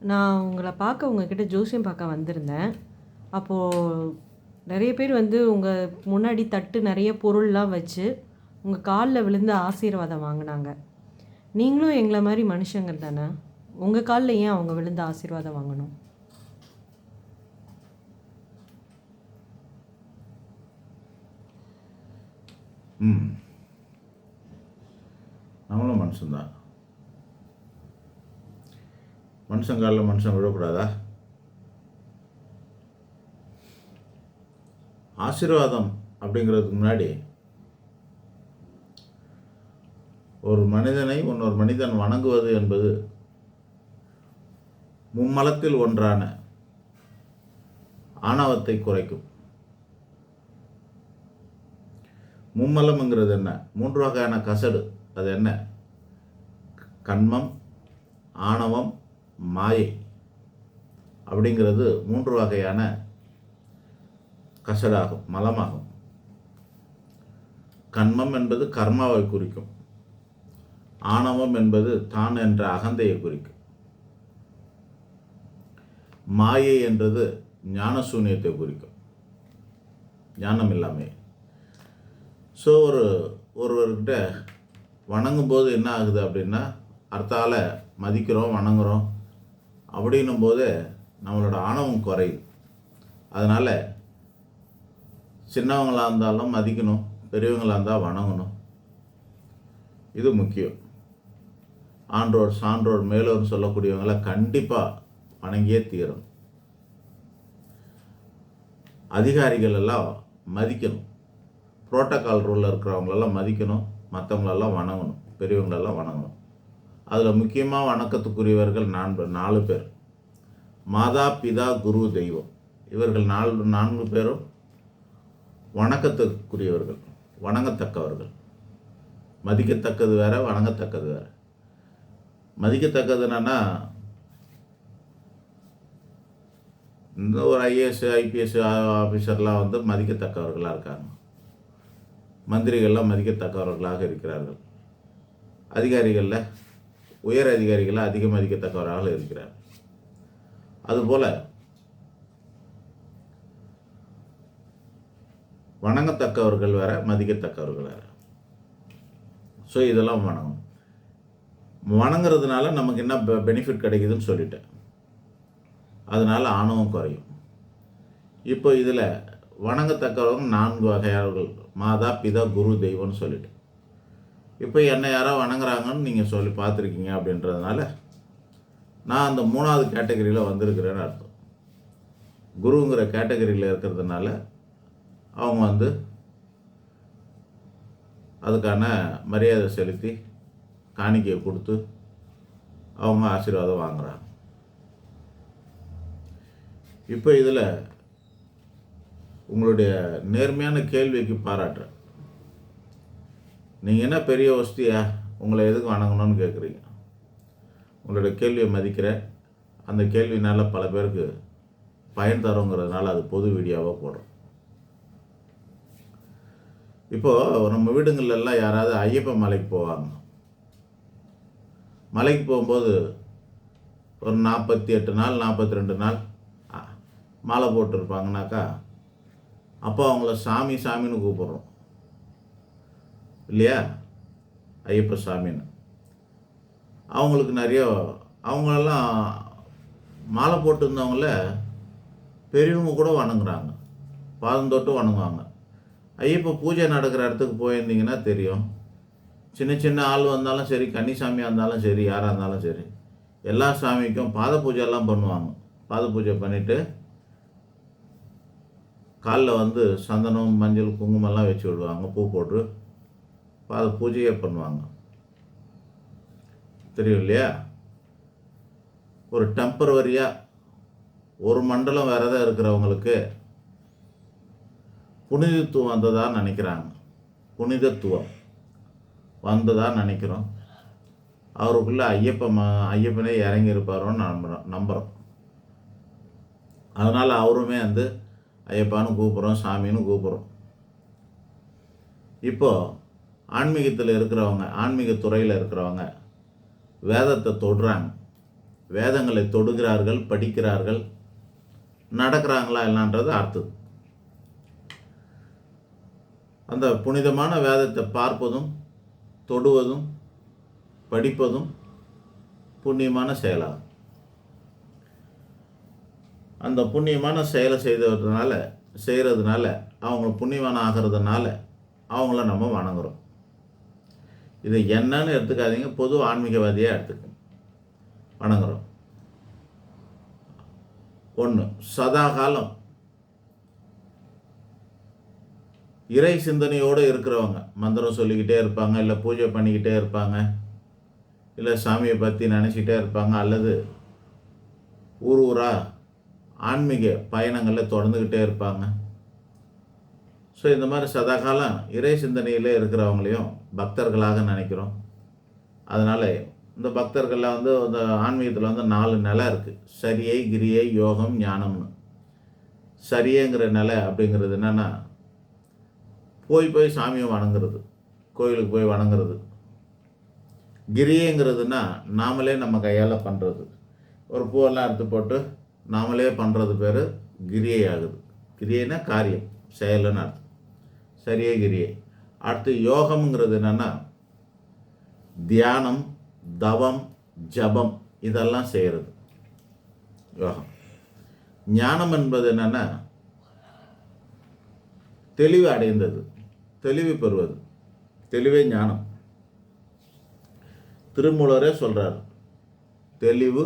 நான் உங்களை பார்க்க உங்ககிட்ட ஜோசியம் பார்க்க வந்திருந்தேன். அப்போது நிறைய பேர் வந்து உங்கள் முன்னாடி தட்டு நிறைய பொருள்லாம் வச்சு, உங்கள் காலில் விழுந்து ஆசீர்வாதம் வாங்கினாங்க நீங்களும் எங்களை மாதிரி மனுஷங்க தானே! உங்கள் காலில் ஏன் அவங்க விழுந்து ஆசீர்வாதம் வாங்கணும்? நம்மளும் மனுஷன்தான் மனுஷன் காலில் மனுஷன் விழக்கூடாதா? ஆசீர்வாதம் அப்படிங்கிறதுக்கு முன்னாடி ஒரு மனிதனை இன்னொரு மனிதன் வணங்குவது என்பது மும்மலத்தில் ஒன்றான ஆணவத்தை குறைக்கும். மும்மலம்ங்கிறது என்ன? மூன்று வகையான கசடு. அது என்ன? கன்மம், ஆணவம், மாயை அப்படிங்கிறது மூன்று வகையான கசடாகும், மலமாகும். கன்மம் என்பது கர்மாவை குறிக்கும். ஆணவம் என்பது தான் என்ற அகந்தையை குறிக்கும். மாயை என்றது ஞானசூனியத்தை குறிக்கும். ஞானம் இல்லாமே ஸோ ஒரு ஒருவர்கிட்ட வணங்கும்போது என்ன ஆகுது அப்படின்னா, அடுத்தால மதிக்கிறோம், அப்படின்னும் போது நம்மளோட ஆணவம் குறையும் அதனால் சின்னவங்களாக இருந்தாலும் மதிக்கணும், பெரியவங்களாக இருந்தால் வணங்கணும். இது முக்கியம். ஆன்றோர், சான்றோர், மேலோர் சொல்லக்கூடியவங்கள கண்டிப்பாக வணங்கியே தீரணும். அதிகாரிகள் எல்லாம் மதிக்கணும். புரோட்டோக்கால் ரூலில் இருக்கிறவங்களெல்லாம் மதிக்கணும், மற்றவங்களெல்லாம் வணங்கணும், பெரியவங்களெல்லாம் வணங்கணும். அதில் முக்கியமாக வணக்கத்துக்குரியவர்கள் நான்கு நாலு பேர். மாதா, பிதா, குரு, தெய்வம். இவர்கள் 4 4 பேரும் வணக்கத்துக்குரியவர்கள், வணங்கத்தக்கவர்கள். மதிக்கத்தக்கது வேற, வணங்கத்தக்கது வேற. மதிக்கத்தக்கது என்னன்னா இந்த ஒரு ஐஏஎஸ், ஐபிஎஸ் ஆஃபீஸர்லாம் வந்து மதிக்கத்தக்கவர்களாக இருக்காங்க. மந்திரிகள்லாம் மதிக்கத்தக்கவர்களாக இருக்கிறார்கள். அதிகாரிகளில் உயர் அதிகாரிகள் அதிகம் மதிக்கத்தக்கவராக இருக்கிறார். அதுபோல வணங்கத்தக்கவர்கள் வேற, மதிக்கத்தக்கவர்கள் வேற. ஸோ இதெல்லாம் வணங்கணும். வணங்குறதுனால நமக்கு என்ன பெ பெனிஃபிட் கிடைக்குதுன்னு சொல்லிட்டேன். அதனால ஆணவம் குறையும். இப்போ இதில் வணங்கத்தக்கவங்க 4 வகையானவர்கள். மாதா, பிதா, குரு, தெய்வம்னு சொல்லிட்டு இப்போ என்னை யாரோ வணங்குறாங்கன்னு நீங்கள் சொல்லி பார்த்துருக்கீங்க அப்படின்றதுனால, நான் அந்த மூணாவது கேட்டகரியில் வந்திருக்கிறேன்னு அர்த்தம். குருங்கிற கேட்டகரியில் இருக்கிறதுனால, அவங்க வந்து அதுக்கான மரியாதை செலுத்தி, காணிக்கையை கொடுத்து அவங்க ஆசீர்வாதம் வாங்குகிறாங்க இப்போ இதில் உங்களுடைய நேர்மையான கேள்விக்கு பாராட்டுறேன். நீங்கள் என்ன பெரிய ஒஸ்தியா? உங்களை எதுக்கு வணங்கணும்னு கேட்குறீங்க. உங்களுடைய கேள்வியை மதிக்கிறேன். அந்த கேள்வினால் பல பேருக்கு பயன் தருங்கிறதுனால அது பொது வீடியோவாக போடுறோம் இப்போது நம்ம வீடுங்களெல்லாம் யாராவது ஐயப்ப மலைக்கு போவாங்க. மலைக்கு போகும்போது ஒரு 48 நாள், 42 நாள் மாலை போட்டிருப்பாங்கனாக்கா, அப்போ அவங்கள சாமி சாமின்னு கூப்பிட்றோம் இல்லையா? ஐயப்ப சாமின்னு. அவங்களுக்கு நிறைய அவங்களெல்லாம் மாலை போட்டிருந்தவங்கள பெரியவங்க கூட வணங்குறாங்க. பாதம் தொட்டு வணங்குவாங்க. ஐயப்ப பூஜை நடக்கிற இடத்துக்கு போயிருந்தீங்கன்னா தெரியும். சின்ன சின்ன ஆள் வந்தாலும் சரி, கன்னிசாமியாக இருந்தாலும் சரி, யாராக இருந்தாலும் சரி, எல்லா சாமிக்கும் பாத பூஜைலாம் பண்ணுவாங்க. பாத பூஜை பண்ணிவிட்டு காலில் வந்து சந்தனம், மஞ்சள், குங்குமம்லாம் வச்சு விடுவாங்க. பூ போட்டு பாத பூஜையே பண்ணுவாங்க. தெரியும் இல்லையா? ஒரு டெம்பரவரியாக ஒரு மண்டலம் விரதம் இருக்கிறவங்களுக்கு புனிதத்துவம் வந்ததாக நினைக்கிறாங்க. புனிதத்துவம் வந்ததாக நினைக்கிறோம். அவருக்குள்ள ஐயப்ப ஐயப்பனே இறங்கி இருப்பாரோன்னு நம்புறோம் நம்புறோம். அதனால் அவருமே வந்து ஐயப்பான்னு கூப்பிட்றோம் சாமின்னு கூப்பிட்றோம் இப்போது ஆன்மீகத்தில் இருக்கிறவங்க, ஆன்மீக துறையில் இருக்கிறவங்க வேதத்தை தொடுறாங்க. வேதங்களை தொடுகிறார்கள் படிக்கிறார்கள் நடக்கிறாங்களா இல்லைன்றது அர்த்தம். அந்த புனிதமான வேதத்தை பார்ப்பதும் தொடுவதும் படிப்பதும் புண்ணியமான செயலாகும். அந்த புண்ணியமான செயலை செய்ததுனால செய்கிறதுனால அவங்க புண்ணியமான ஆகிறதுனால அவங்கள நம்ம வணங்குறோம். இது என்னன்னு எடுத்துக்காதீங்க. பொது ஆன்மீகவாதியாக எடுத்துக்கோங்க. வணங்குறோம். ஒன்று சதா காலம். இறை சிந்தனையோடு இருக்கிறவங்க மந்திரம் சொல்லிக்கிட்டே இருப்பாங்க இல்லை பூஜை பண்ணிக்கிட்டே இருப்பாங்க இல்லை சாமியை பற்றி நினச்சிக்கிட்டே இருப்பாங்க அல்லது ஊர் ஊராக ஆன்மீக பயணங்களில் தொடர்ந்துக்கிட்டே இருப்பாங்க. ஸோ இந்த மாதிரி சதா காலம் இறை சிந்தனையிலே இருக்கிறவங்களையும் பக்தர்களாக நினைக்கிறோம். அதனால் இந்த பக்தர்களில் வந்து இந்த ஆன்மீகத்தில் வந்து நாலு நிலை இருக்குது சரியை கிரியை யோகம் ஞானம்னு. சரியேங்கிற நிலை அப்படிங்கிறது என்னென்னா போய் போய் சாமியை வணங்குறது கோயிலுக்கு போய் வணங்குறது. கிரியைங்கிறதுனா நாமளே நம்ம கையால் பண்ணுறது ஒரு பூவெல்லாம் எடுத்து போட்டு நாமளே பண்ணுறது பேர் கிரியை ஆகுது கிரியைனா காரியம் செயலுன்னு அர்த்தம். சரியகிரியை அடுத்து யோகம்ங்கிறது என்னென்னா தியானம் தவம் ஜபம் இதெல்லாம் செய்கிறது யோகம். ஞானம் என்பது என்னென்னா தெளிவு அடைந்தது தெளிவு பெறுவது. தெளிவே ஞானம். திருமூலரே சொல்கிறார் தெளிவு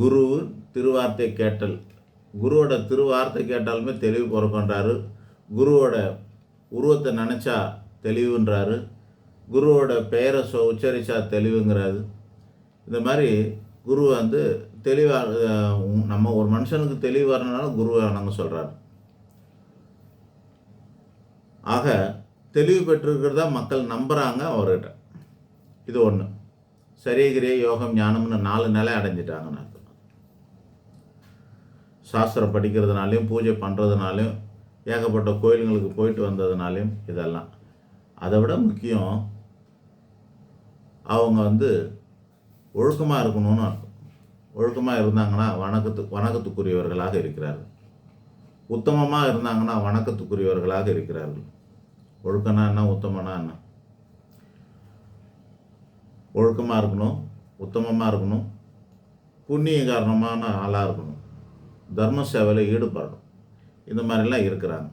குரு திருவார்த்தை கேட்டல். குருவோட திருவார்த்தை கேட்டாலுமே தெளிவு பிறக்கன்றாரு. குருவோட உருவத்தை நினச்சா தெளிவுன்றாரு. குருவோட பெயரை சொ உச்சரித்தா தெளிவுங்கிறாரு. இந்த மாதிரி குரு வந்து தெளிவாக நம்ம ஒரு மனுஷனுக்கு தெளிவு வரணுனாலும் குருவை நாங்கள் சொல்கிறாரு ஆக தெளிவு பெற்றிருக்கிறதா மக்கள் நம்புகிறாங்க அவர்கிட்ட. இது ஒன்று சரியகிரிய யோகம் ஞானம்னு நாலு நிலை அடைஞ்சிட்டாங்கன்னு அர்த்தம். சாஸ்திரம் படிக்கிறதுனாலையும் பூஜை பண்ணுறதுனாலையும் ஏகப்பட்ட கோயிலுங்களுக்கு போயிட்டு வந்ததுனாலையும் இதெல்லாம். அதை விட முக்கியம் அவங்க வந்து ஒழுக்கமாக இருக்கணும்னு அர்த்தம். ஒழுக்கமாக இருந்தாங்கன்னா வணக்கத்து வணக்கத்துக்குரியவர்களாக இருக்கிறார்கள். உத்தமமாக இருந்தாங்கன்னா வணக்கத்துக்குரியவர்களாக இருக்கிறார்கள். ஒழுக்கம்னா என்ன உத்தமனா என்ன? ஒழுக்கமாக இருக்கணும் உத்தமமாக இருக்கணும் புண்ணிய காரணமான ஆளாக இருக்கணும். தர்ம சேவையில் ஈடுபடணும். இந்த மாதிரிலாம் இருக்கிறாங்க.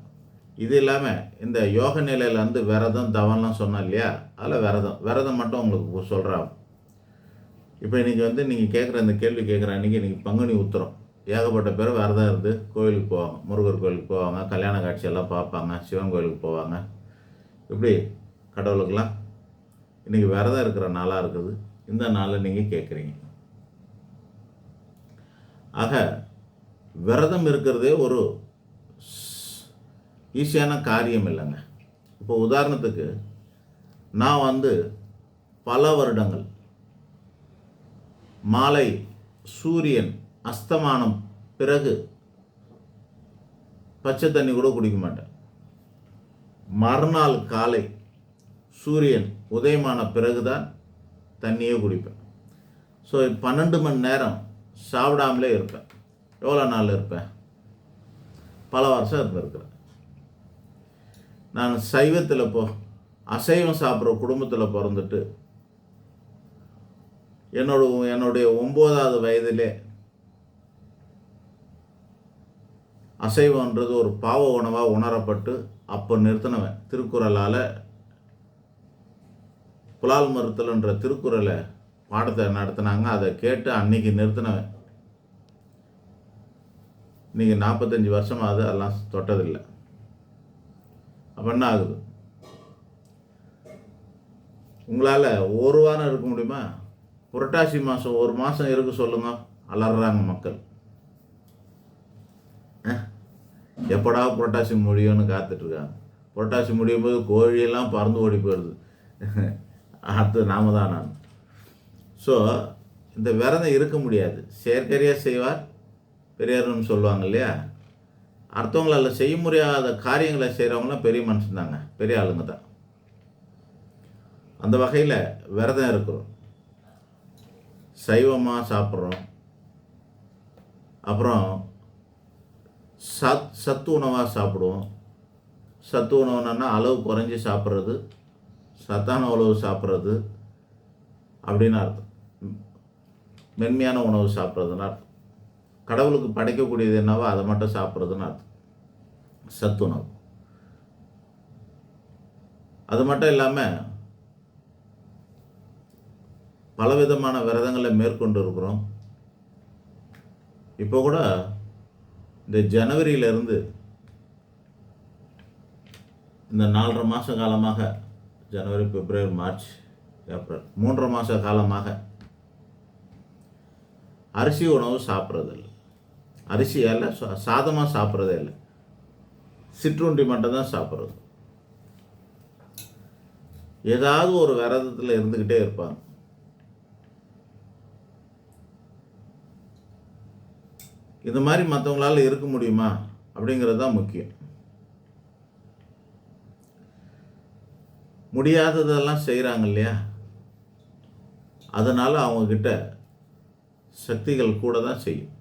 இது இல்லாமல் இந்த யோக நிலையில் வந்து விரதம் தவம்லாம் சொன்னோம் இல்லையா? அதில் விரதம். விரதம் மட்டும் உங்களுக்கு சொல்கிறாங்க இப்போ இன்றைக்கி வந்து நீங்கள் கேட்குற இந்த கேள்வி கேட்குற அன்றைக்கி இன்றைக்கி பங்குனி உத்தரம். ஏகப்பட்ட பேர் விரதம் இருந்து கோயிலுக்கு போவாங்க. முருகர் கோயிலுக்கு போவாங்க. கல்யாண காட்சியெல்லாம் பார்ப்பாங்க. சிவன் கோயிலுக்கு போவாங்க. இப்படி கடவுளுக்கெல்லாம் இன்றைக்கி விரதம் இருக்கிற நாளாக இருக்குது. இந்த நாளில் நீங்கள் கேட்குறீங்க ஆக விரதம் இருக்கிறதே ஒரு ஈஸியான காரியம் இல்லைங்க. இப்போ உதாரணத்துக்கு நான் வந்து பல வருடங்கள் மாலை சூரியன் அஸ்தமானம் பிறகு பச்சை தண்ணி கூட குடிக்க மாட்டேன். மறுநாள் காலை சூரியன் உதயமான பிறகு தான் தண்ணியே குடிப்பேன். ஸோ பன்னெண்டு மணி நேரம் சாப்பிடாமலே இருப்பேன். எவ்வளோ நாள் இருப்பேன்? பல வருஷம் இருந்திருக்கிறேன். நான் சைவத்தில் போ அசைவம் சாப்பிட்ற குடும்பத்தில் பிறந்துட்டு என்னோட என்னுடைய ஒம்போதாவது வயதிலே அசைவன்றது ஒரு பாவ உணவாக உணரப்பட்டு அப்போ நிறுத்தினவன். திருக்குறளால் புலால் மறுத்தல்ன்ற திருக்குறளை பாடத்தை நடத்தினாங்க. அதை கேட்டு அன்னைக்கு நிறுத்தினவன். இன்றைக்கி நாற்பத்தஞ்சு வருஷமாகுது அதெல்லாம் தொட்டதில்லை. அப்போ என்ன ஆகுது? உங்களால் ஒரு வாரம் இருக்க முடியுமா? புரட்டாசி மாதம் ஒரு மாதம் இருக்க சொல்லுங்க. அலறாங்க மக்கள். எப்படா புரட்டாசி முடியும்னு காத்துட்ருக்காங்க புரட்டாசி முடியும் போது கோழியெல்லாம் பறந்து ஓடி போயிடுது. அடுத்து நாம தான் நான் ஸோ இந்த விரதம் இருக்க முடியாது. செயற்கரியாக செய்வார். பெரியார்னு சொல்லுவாங்க இல்லையா? அடுத்தவங்களால் செய்ய முடியாத காரியங்களை செய்கிறவங்களாம் பெரிய மனுஷன் தாங்க. பெரிய ஆளுங்க தான். அந்த வகையில் விரதம் இருக்கிறோம். சைவமாக சாப்பிட்றோம். அப்புறம் சத் சத்து உணவாக சாப்பிடுவோம். சத்து உணவுனா அளவு குறைஞ்சி சாப்பிட்றது சத்தான உணவு சாப்பிட்றது அப்படின்னு அர்த்தம். மென்மையான உணவு சாப்பிட்றதுன்னு அர்த்தம். கடவுளுக்கு படைக்கக்கூடியது என்னவோ அதை மட்டும் சாப்பிட்றதுன்னு அர்த்தம். சத்துணவு. அது மட்டும் இல்லாமல் பலவிதமான விரதங்களை மேற்கொண்டு இருக்கிறோம் இப்போ கூட இந்த ஜனவரியிலேருந்து இந்த நாலரை மாத காலமாக ஜனவரி பிப்ரவரி மார்ச் ஏப்ரல் மூன்றரை மாத காலமாக அரிசி உணவு சாப்பிட்றதில்ல. அரிசியால் சாதமாக சாப்பிட்றதே இல்லை. சிற்றுண்டி மட்டும்தான் சாப்பிட்றது. ஏதாவது ஒரு விரதத்தில் இருந்துக்கிட்டே இருப்பாங்க. இந்த மாதிரி மற்றவங்களால இருக்க முடியுமா? அப்படிங்கிறது தான் முக்கியம். முடியாததெல்லாம் செய்கிறாங்க இல்லையா? அதனால் அவங்கக்கிட்ட சக்திகள் கூட தான் செய்யும்.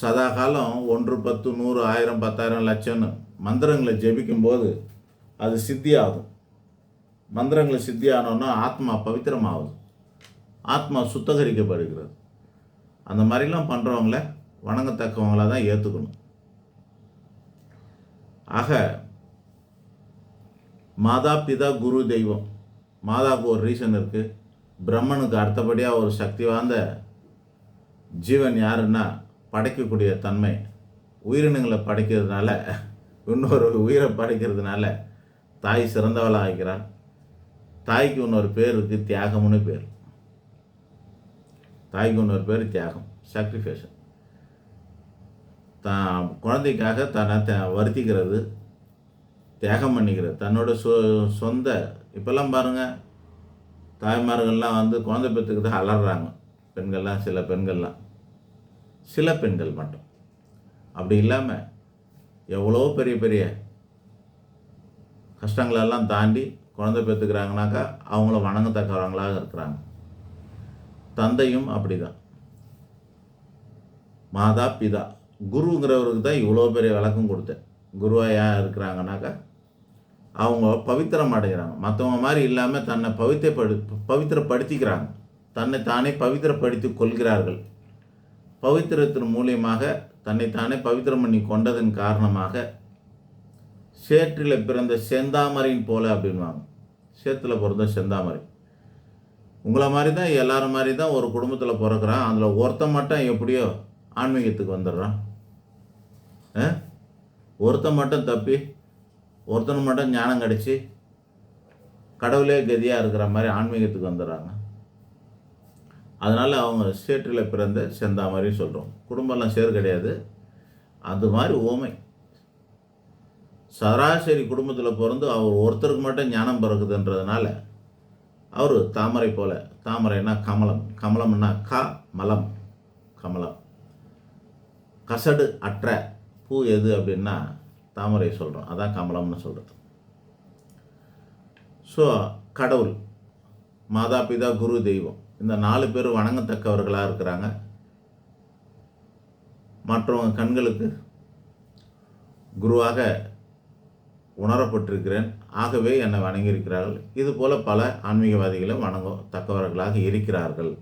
சதா காலம் ஒன்று பத்து நூறு ஆயிரம் பத்தாயிரம் லட்சம்னு மந்திரங்களை ஜெபிக்கும்போது அது சித்தியாகும். மந்திரங்களை சித்தியானோன்னா ஆத்மா பவித்திரமாகுது. ஆத்மா சுத்தகரிக்கப்படுகிறது. அந்த மாதிரிலாம் பண்ணுறவங்கள வணங்கத்தக்கவங்கள தான் ஏற்றுக்கணும் ஆக மாதா பிதா குரு தெய்வம். மாதாவுக்கு ஒரு ரீசன் இருக்குது பிரம்மனுக்கு அடுத்தபடியாக ஒரு சக்தி வாய்ந்த ஜீவன் யாருன்னா படைக்கக்கூடிய தன்மை உயிரினங்களை படைக்கிறதுனால இன்னொரு உயிரை படைக்கிறதுனால தாய் சிறந்தவளாக ஆகிறாள் தாய்க்கு இன்னொரு பேர் இருக்குது தியாகம்னு பேர். தாய்க்கு இன்னொரு பேர் தியாகம் சாக்ரிஃபேஷன் தான் குழந்தைக்காக தன்னை வருத்திக்கிறது தியாகம் பண்ணிக்கிறது. தன்னோட சொ சொந்த இப்போல்லாம் பாருங்கள் தாய்மார்கள்லாம் வந்து குழந்தை பெற்றுக்கிட்டு அலறாங்க. பெண்கள்லாம் சில பெண்கள்லாம். சில பெண்கள் மட்டும். அப்படி இல்லாமல் எவ்வளோ பெரிய பெரிய கஷ்டங்களெல்லாம் தாண்டி குழந்தை பெற்றுக்கிறாங்கனாக்கா அவங்கள வணங்கத்தக்கவங்களாக இருக்கிறாங்க. தந்தையும் அப்படிதான். மாதா பிதா. குருங்கிறவருக்கு தான் இவ்வளோ பெரிய விளக்கம் கொடுத்தேன். குருவாக யார் இருக்கிறாங்கனாக்கா அவங்க பவித்திரம் அடைகிறாங்க. மற்றவங்க மாதிரி இல்லாமல் தன்னை பவித்திரப்படு பவித்திரப்படுத்திக்கிறாங்க. தன்னை தானே பவித்திரப்படுத்தி கொள்கிறார்கள். பவித்திரத்தின் மூலியமாக தன்னைத்தானே பவித்திரம் பண்ணி கொண்டதன் காரணமாக சேற்றில் பிறந்த செந்தாமரையின் போல அப்படின்வாங்க. சேத்துல பிறந்த செந்தாமரை. உங்களை மாதிரி தான் எல்லாரும் மாதிரி தான் ஒரு குடும்பத்தில் பிறக்கிறான். அதில் ஒருத்தன் மட்டும் எப்படியோ ஆன்மீகத்துக்கு வந்துடுறான். ஆ? ஒருத்தன் மட்டும் தப்பி ஒருத்தன் மட்டும் ஞானம் கிடச்சி கடவுளே கதியாக இருக்கிற மாதிரி ஆன்மீகத்துக்கு வந்துடுறாங்க. அதனால் அவங்க சேற்றில் பிறந்த செந்தாமரை சொல்கிறோம் குடும்பம்லாம் சேர் கிடையாது. அது மாதிரி ஓமை. சராசரி குடும்பத்தில் பிறந்து அவர் ஒருத்தருக்கு மட்டும் ஞானம் பிறகுதுன்றதுனால அவர் தாமரை போல தாமரைனா கமலம். கமலம்னா க மலம். கமலம். கசடு அற்ற பூ எது அப்படின்னா தாமரை சொல்கிறோம் அதான் கமலம்னு சொல்கிறது ஸோ கடவுள். மாதா பிதா குரு தெய்வம். இந்த நாலு பேர் வணங்கத்தக்கவர்களாக இருக்கிறாங்க. மற்றவங்க கண்களுக்கு குருவாக உணரப்பட்டிருக்கிறேன். ஆகவே என்னை வணங்கியிருக்கிறார்கள். இதுபோல் பல ஆன்மீகவாதிகளும் வணங்க தக்கவர்களாக இருக்கிறார்கள்.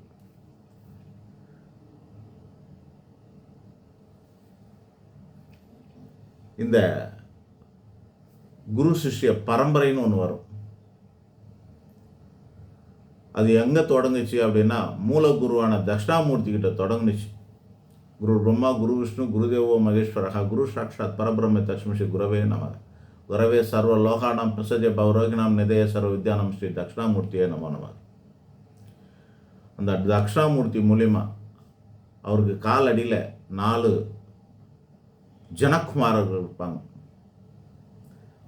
இந்த குரு சிஷ்ய பரம்பரைன்னு ஒன்று வரும். அது எங்கே தொடங்குச்சு அப்படின்னா மூலகுருவான தட்சிணாமூர்த்தி கிட்ட தொடங்குனுச்சு குரு பிரம்மா குரு விஷ்ணு குருதேவோ மகேஸ்வரகா குரு சாட்சாத் பரபிரம்ம தட்சுமிஷி குரவே நம. குரவே சர்வ லோகானாம் பிரசஜ பௌரோகினாம் நிதய சர்வ வித்யானம் ஸ்ரீ தட்சிணாமூர்த்தியே நமோ நமக அந்த தட்சிணாமூர்த்தி மூலிமா அவருக்கு காலடியில் நாலு ஜனக்குமாரர்கள் இருப்பாங்க.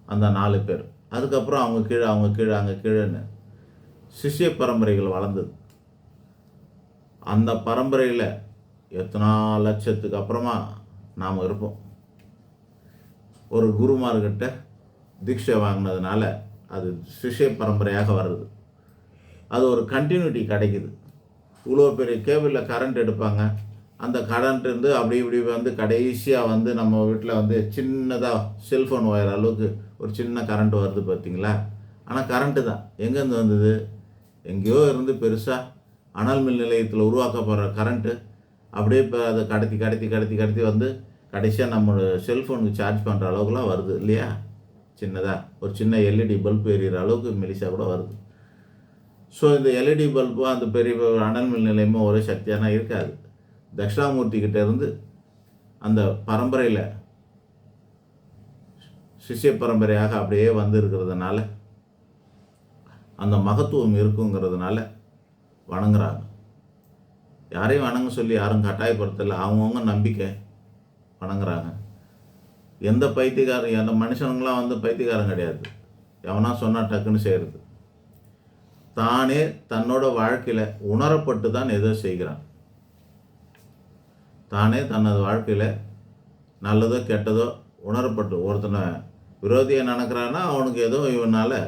அந்த நாலு பேர். அதுக்கப்புறம் அவங்க கீழே அவங்க கீழே அங்கே கீழேன்னு சிஷ்ய பரம்பரைகள் வளர்ந்தது. அந்த பரம்பரையில் எத்தனை லட்சத்துக்கு அப்புறமா நாம் இருப்போம். ஒரு குருமார்கிட்ட தீட்சை வாங்கினதுனால அது சிஷ்ய பரம்பரையாக வருது. அது ஒரு கண்டினியூட்டி கிடைக்குது. இவ்வளோ பெரிய கேபிளில் கரண்ட் எடுப்பாங்க. அந்த கரண்ட் இருந்து அப்படி இப்படி வந்து கடைசியாக வந்து நம்ம வீட்டில் வந்து சின்னதாக செல்ஃபோன் ஒயர் அளவுக்கு ஒரு சின்ன கரண்ட் வருது பார்த்தீங்களா ஆனால் கரண்ட்டு தான். எங்கேருந்து வந்தது? எங்கேயோ இருந்து பெருசாக அனல் மின் நிலையத்தில் உருவாக்கப்படுற கரண்ட்டு அப்படியே இப்போ அதை கடத்தி கடத்தி கடத்தி கடத்தி வந்து கடைசியாக நம்ம செல்ஃபோனுக்கு சார்ஜ் பண்ணுற அளவுக்குலாம் வருது இல்லையா? சின்னதாக ஒரு சின்ன எல்இடி பல்ப் எரியிற அளவுக்கு மெலிசா கூட வருது. ஸோ இந்த எல்இடி பல்பும் அந்த பெரிய அனல் மின் நிலையமும் ஒரே சக்தியான இருக்காது. தட்சிணாமூர்த்தி இருந்து அந்த பரம்பரையில் சிஷ்ய பரம்பரையாக அப்படியே வந்து இருக்கிறதுனால அந்த மகத்துவம் இருக்குங்கிறதுனால வணங்குறாங்க. யாரையும் வணங்க சொல்லி யாரும் கட்டாயப்படுத்தலை. அவங்கவுங்க நம்பிக்கை வணங்குறாங்க. எந்த பைத்தியக்காரன் எந்த மனுஷனுங்களாம் வந்து பைத்தியக்காரன் கிடையாது. எவனா சொன்னால் டக்குன்னு செய்கிறது தானே தன்னோட வாழ்க்கையில் உணரப்பட்டு தான் எதோ செய்கிறான். தானே தனது வாழ்க்கையில் நல்லதோ கெட்டதோ உணரப்பட்டு ஒருத்தனை விரோதியை நினைக்கிறான்னா அவனுக்கு ஏதோ இவனால்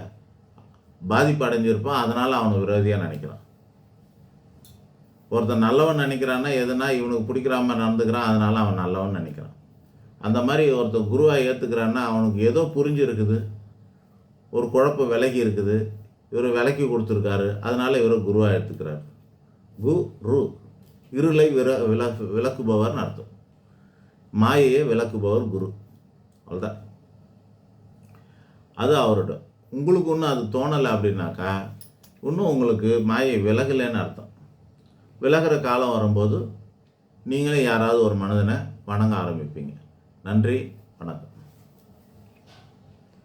பாதிப்பு அடைஞ்சிருப்பான் அதனால் அவனை விரோதியாக நினைக்கிறான். ஒருத்தன் நல்லவன் நினைக்கிறான்னா எதுனா இவனுக்கு பிடிக்கிறாம நடந்துக்கிறான் அதனால் அவன் நல்லவன் நினைக்கிறான். அந்த மாதிரி ஒருத்தன் குருவாக ஏற்றுக்கிறான்னா அவனுக்கு ஏதோ புரிஞ்சிருக்குது ஒரு குழப்பம் விலகி இருக்குது. இவர் விலக்கி கொடுத்துருக்காரு அதனால் இவரை குருவாக எடுத்துக்கிறார் கு ரு இருளை விர விளக்கு விளக்குபவர்னு அர்த்தம். மாயையை விளக்குபவர் குரு. அவ்வளோதான் அது அவரோட உங்களுக்கு இன்னும் அது தோணலை அப்படின்னாக்கா இன்னும் உங்களுக்கு மாயை விலகலைன்னு அர்த்தம். விலகிற காலம் வரும்போது நீங்களே யாராவது ஒரு மனிதனை வணங்க ஆரம்பிப்பீங்க. நன்றி வணக்கம்.